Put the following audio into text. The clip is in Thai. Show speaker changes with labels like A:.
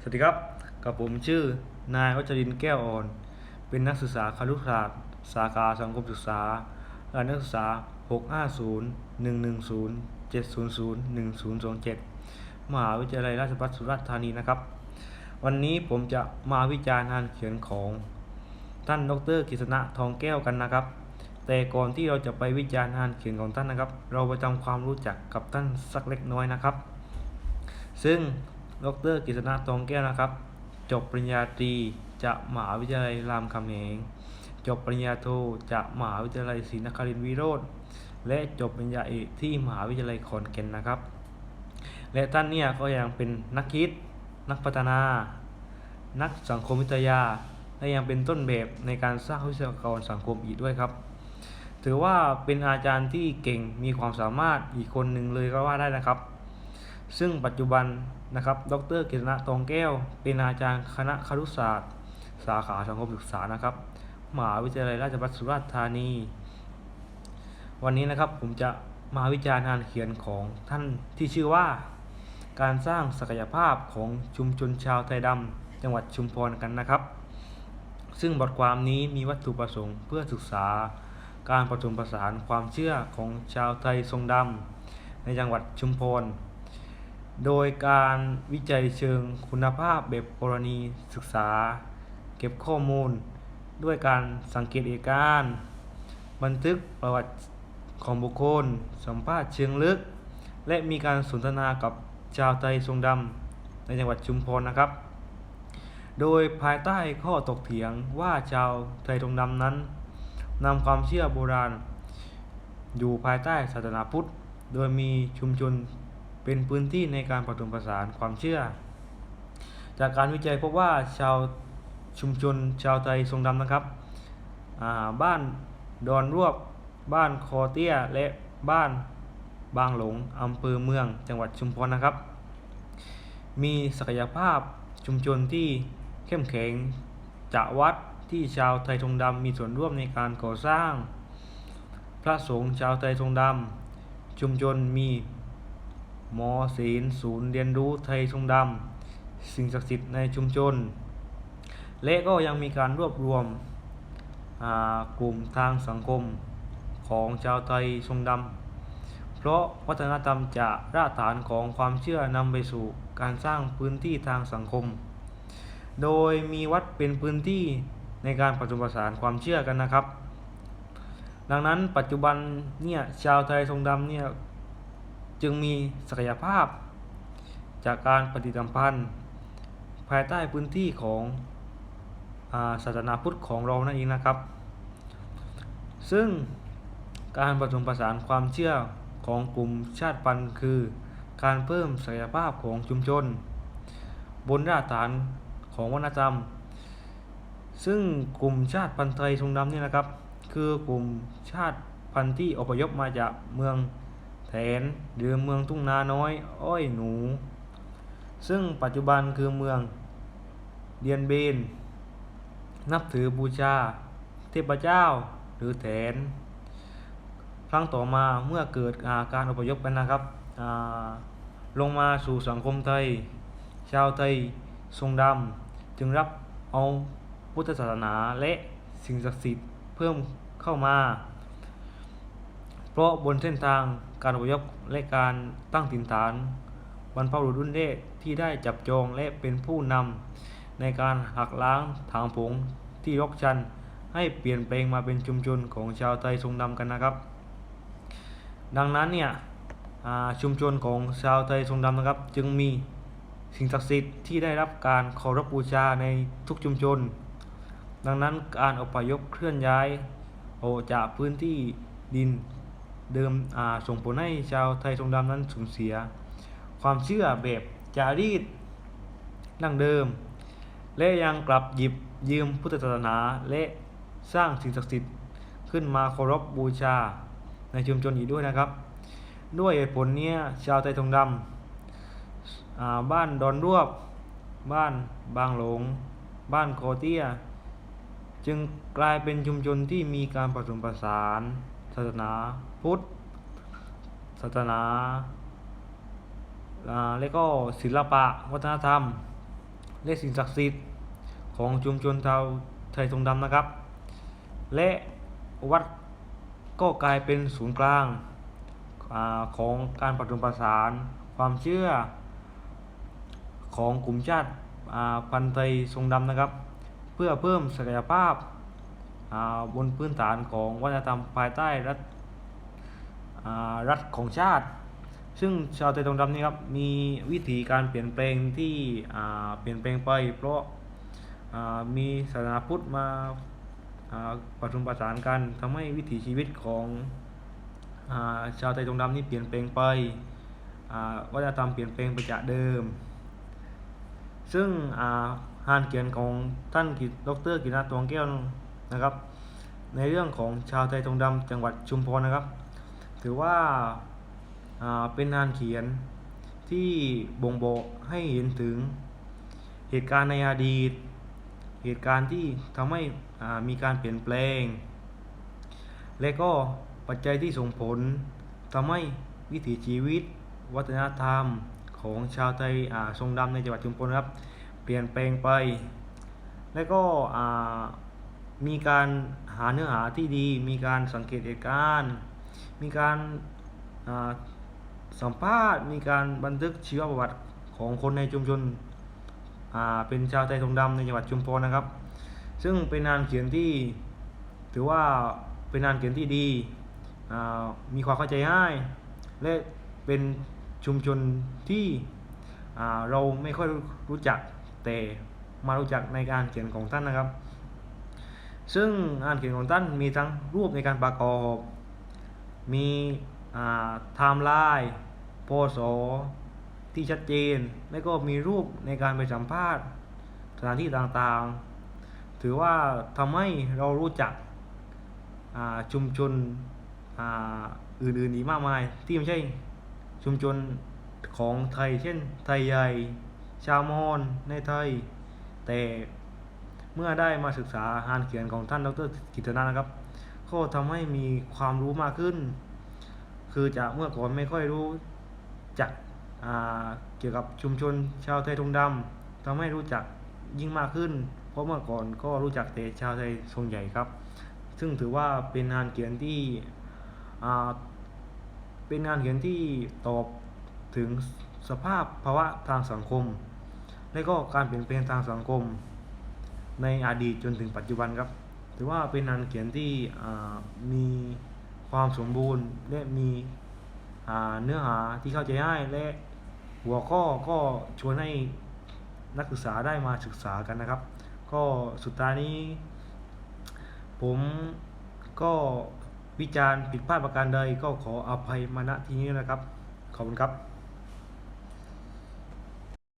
A: สวัสดีครับ กับผมชื่อนายวัชรินแก้วอ่อน เป็นนักศึกษาครุศาสตร์ สาขาสังคมศึกษาระดับนักศึกษา 650 110 700 1027 มหาวิทยาลัยราชภัฏสุราษฎร์ธานีนะครับ วันนี้ผมจะมาวิจารณ์งานเขียนของท่านดรกฤษณะทองแก้วกันนะครับ แต่ก่อนที่เราจะไปวิจารณ์งานเขียนของท่านนะครับ เราไปทำความรู้จักกับท่านสักเล็กน้อยนะครับ ซึ่ง ดรกฤษณะทองแก้วนะครับ จบปริญญาตรีจากมหาวิทยาลัยรามคำแหง จบปริญญาโทจากมหาวิทยาลัยศรีนครินทรวิโรธและจบปริญญาเอกที่มหาวิทยาลัยขอนแก่นนะครับ และท่านเนี่ยก็ยังเป็นนักคิด นักพัฒนา นักสังคมวิทยา และยังเป็นต้นแบบในการสร้างวิทยากรสังคมอีกด้วยครับ ถือว่าเป็นอาจารย์ที่เก่งมีความสามารถอีกคนหนึ่งเลยก็ว่าได้นะครับ ซึ่งปัจจุบันนะครับ ดรกฤษณะทองแก้ว เป็นอาจารย์คณะครุศาสตร์ สาขาสังคมศึกษานะครับมหาวิทยาลัยราชภัฏสุราษฎร์ธานี วันนี้นะครับผมจะมาวิจารณ์งานเขียนของท่านที่ชื่อว่า การสร้างศักยภาพของชุมชนชาวไทยดำจังหวัดชุมพรกันนะครับ ซึ่งบทความนี้มีวัตถุประสงค์เพื่อศึกษา การผสมผสานความเชื่อของชาวไทยทรงดำในจังหวัดชุมพร โดยการวิจัยเชิงคุณภาพแบบกรณีศึกษา เก็บข้อมูล ด้วยการสังเกตเหตุการณ์บันทึกประวัติของบุคคล สัมภาษณ์เชิงลึก และมีการสนทนากับชาวไทยทรงดำในจังหวัดชุมพรนะครับ โดยภายใต้ข้อตกเถียงว่าชาวไทยทรงดำนั้นนำความเชื่อโบราณ อยู่ภายใต้ศาสนาพุทธ โดยมีชุมชน เป็นพื้นที่ในการผสมผสานความเชื่อ จากการวิจัยพบว่าชาวชุมชนชาวไทยทรงดำนะครับบ้านดอนรวบ บ้านคอเตี้ย และบ้านบางหลงอำเภอเมืองจังหวัดชุมพรนะครับ มีศักยภาพชุมชนที่เข้มแข็งจากวัดที่ชาวไทยทรงดำมีส่วนร่วมในการก่อสร้าง พระสงฆ์ชาวไทยทรงดำชุมชนมี หมอศีลศูนย์เรียนรู้ไทยทรงดำสิ่งศักดิ์สิทธิ์ในชุมชน และก็ยังมีการรวบรวมกลุ่มทางสังคมของชาวไทยทรงดำ เพราะวัฒนธรรมจะรากฐานของความเชื่อนำไปสู่การสร้างพื้นที่ทางสังคม โดยมีวัดเป็นพื้นที่ในการผสมผสานความเชื่อกันนะครับ ดังนั้นปัจจุบันเนี่ยชาวไทยทรงดำเนี่ย จึงมีศักยภาพ จากการปฏิสัมพันธ์ ภายใต้พื้นที่ของอาศาสนาพุทธของเรานั่นเองนะครับ ซึ่งการผสมผสานความเชื่อของกลุ่มชาติพันธุ์คือ การเพิ่มศักยภาพของชุมชน บนรากฐานของวัฒนธรรม ซึ่งกลุ่มชาติพันธุ์ไทยทรงดำเนี่ยนะครับ คือกลุ่มชาติพันธุ์ที่อพยพมาจากเมือง แถนหรือเมืองทุ่งนาน้อย อ้อยหนู ซึ่งปัจจุบันคือเมืองเดียนเบน นับถือบูชา เทพเจ้าหรือแถน ครั้งต่อมาเมื่อเกิดาการอพยพกันนะครับ ลงมาสู่สังคมไทย ชาวไทยทรงดำจึงรับเอาพุทธศาสนาและสิ่งศักดิ์สิทธิ์เพิ่มเข้ามา ราะบนเส้นทางการอพยพและการตั้งถิ่นฐานบรรพบุรุษรุ่นแรกที่ได้จับจองและเป็นผู้นำในการหักล้างถางผงที่รกชัน ให้เปลี่ยนแปลงมาเป็นชุมชนของชาวไทยทรงดำกันนะครับ ดังนั้นเนี่ยชุมชนของชาวไทยทรงดำนะครับ จึงมีสิ่งศักดิ์สิทธิ์ที่ได้รับการเคารพบูชาในทุกชุมชน ดังนั้นการอพยพเคลื่อนย้ายออกจากพื้นที่ดิน เดิมอ่าส่งผลให้ชาวไทยทรงดำนั้นสูญเสีย ความเชื่อแบบจารีตดั้งเดิม และยังกลับหยิบยืมพุทธศาสนาและสร้างสิ่งศักดิ์สิทธิ์ขึ้นมาเคารพบูชาในชุมชนอีกด้วยนะครับ ด้วยเหตุผลเนี้ยชาวไทยทองดำอ่าบ้านดอนรวบ บ้านบางหลง บ้านโคเตีย จึงกลายเป็นชุมชนที่มีการผสมผสานศาสนา พุทธศาสนาและก็ศิลปะวัฒนธรรม และสิ่งศักดิ์สิทธิ์ของชุมชนชาวไทยทรงดำนะครับ และวัดก็กลายเป็นศูนย์กลางอของการปฐมประสาน ความเชื่อของกลุ่มชาติพันธุ์ไทยทรงดำนะครับ เพื่อเพิ่มศักยภาพบนพื้นฐานของวัฒนธรรมภายใต้รัฐ รัฐของชาติ ซึ่งชาวไทยทรงดำนี่ครับมีวิธีการเปลี่ยนแปลงที่เปลี่ยนแปลงไป เพราะมีศาสนาพุทธมาอ่าผสมประสานกันทำให้วิถีชีวิตของชาวไทยทรงดำนี่เปลี่ยนแปลงไปวัฒนธรรมเปลี่ยนแปลงไปจากเดิม ซึ่งอ่าหานเขียนของท่านกิตดรกิตนาตวงแก้วนะครับ ในเรื่องของชาวไทยทรงดำจังหวัดชุมพรนะครับ ถือว่าาเป็นงานเขียนที่บ่งบอกให้เห็นถึงเหตุการณ์ในอดีต เหตุการณ์ที่ทำให้มีการเปลี่ยนแปลง และก็ปัจจัยที่ส่งผลทำให้วิถีชีวิต วัฒนธรรมของชาวไทยทรงดำในจังหวัดชุมพรครับเปลี่ยนแปลงไป และก็มีการหาเนื้อหาที่ดี มีการสังเกตเหตุการณ์ มีการสัมภาษณ์ มีการบันทึกชีวประวัติของคนในชุมชนเป็นชาวไทยทรงดำในจังหวัดชุมพรนะครับ ซึ่งเป็นงานเขียนที่ถือว่าเป็นงานเขียนที่ดี มีความเข้าใจง่ายและเป็นชุมชนที่เราไม่ค่อยรู้จักแต่มารู้จักในการเขียนของท่านนะครับ ซึ่งงานเขียนของท่านมีทั้งรูปในการประกอบ มีไทม์ไลน์พศที่ชัดเจน และก็มีรูปในการไปสัมภาษณ์สถานที่ต่างๆ ถือว่าทำให้เรารู้จักอาชุมชนอาอื่นๆอีกมากมาย ที่ไม่ใช่ชุมชนของไทย เช่น ไทยใหญ่ ชาวมอญในไทย แต่เมื่อได้มาศึกษางานเขียนของท่านดรกิตนานะครับ ก็ทำให้มีความรู้มากขึ้น คือจากเมื่อก่อนไม่ค่อยรู้จักเกี่ยวกับชุมชนชาวไทยทงดำทำให้รู้จักยิ่งมากขึ้น เพราะเมื่อก่อนก็รู้จักแต่ชาวไทยทรงใหญ่ครับ ซึ่งถือว่าเป็นงานเขียนที่เป็นงานเขียนที่ตอบถึงสภาพภาวะทางสังคม และก็การเปลี่ยนแปลงทางสังคม ในอดีตจนถึงปัจจุบันครับ ถือว่าเป็นงานเขียนที่มีความสมบูรณ์และมีเนื้อหาที่เข้าใจง่ายและหัวข้อก็ชวนให้นักศึกษาได้มาศึกษากันนะครับ ก็สุดท้ายนี้ ผมก็วิจารณ์ผิดพลาดประการใดก็ขออภัยมาณที่นี้นะครับ ขอบคุณครับ